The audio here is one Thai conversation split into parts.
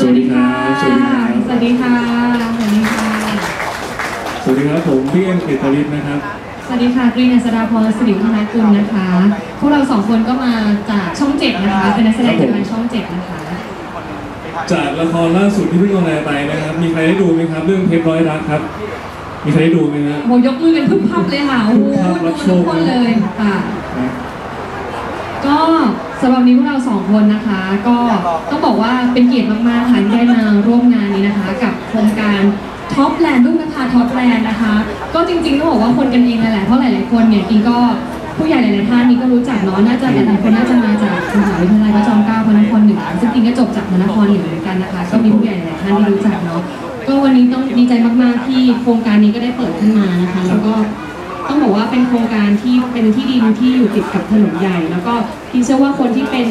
สวัสดีครับ สวัสดีค่ะ สวัสดีค่ะ สวัสดีค่ะสวัสดีครับผมพี่เอ็มเกตลิศนะครับ สวัสดีค่ะกรีนอัศดาพรสิริวัฒนากุลนะคะ พวกเราสองคนก็มาจากช่องเจ็ดนะคะ เป็นนักแสดงจากทางช่องเจ็ดนะคะ จากละครล่าสุดที่เพิ่งออนแอร์ไปนะครับ มีใครได้ดูไหมครับ เรื่องเพชรร้อยรักครับ มีใครได้ดูไหมฮะโหยกมือกันพึบพับเลยค่ะ โอ้โหพึบพับรับโชทุคกคนเลยค่ะนะ ก็สำหรับนี้พวกเราสองคนนะคะ ก็ต้องบอกว่าเป็นเกียรติมากๆค่ะที่ได้มาร่วมงานนี้นะคะ กับโครงการท็อปแลนด์ลูกนภาท็อปแลนด์นะคะ ก็จริงๆต้องบอกว่าคนกันเองแหละเพราะหลายๆคนเนี่ยกิงก็ผู้ใหญ่หลายๆท่านนี่ก็รู้จักเนาะน่าจะหลายๆคนน่าจะมาจากมหาวิทยาลัยพระจอมเกล้าพระนครเหนือซึ่งกิงก็จบจากพระนครเหนือเหมือนกันนะคะ ก็มีผู้ใหญ่หลายๆท่านที่รู้จักเนาะก็วันนี้ต้องดีใจมากๆที่โครงการนี้ก็ได้เปิดขึ้นมานะคะแล้วก็ ต้องบอกว่าเป็นโครงการที่เป็นที่ดินที่อยู่ติดกับถนนใหญ่ แล้วก็พี่เชื่อว่าคนที่เป็น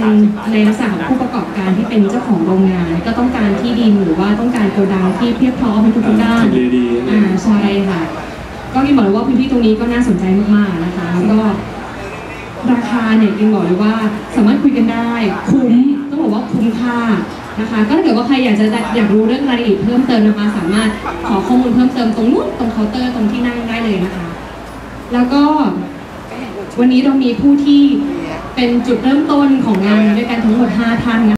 ในลักษณะของผู้ประกอบการที่เป็นเจ้าของโรงงาน ก็ต้องการที่ดินหรือว่าต้องการโกดังที่เพียบพร้อมในทุกๆด้านทำเลดีนะอ่าใช่ค่ะ ก็กินบอกเลยว่าพื้นที่ตรงนี้ก็น่าสนใจมากๆนะคะแล้วก็ราคาเนี่ยกินบอกเลยว่าสามารถคุยกันได้คุ้มต้องบอกว่าคุ้มค่านะคะก็ถ้าเกิดว่าใครอยากจะได้อยากรู้เรื่องรายละเอียดเพิ่มเติมนะคะสามารถขอข้อมูลเพิ่มเติมตรงนู้นตรงเคาน์เตอร์ตรงที่นั่งได้เลยนะคะ แล้วก็วันนี้เรามีผู้ที่เป็นจุดเริ่มต้นของงานด้วยกันทั้งหมด 5 ท่านนะคะ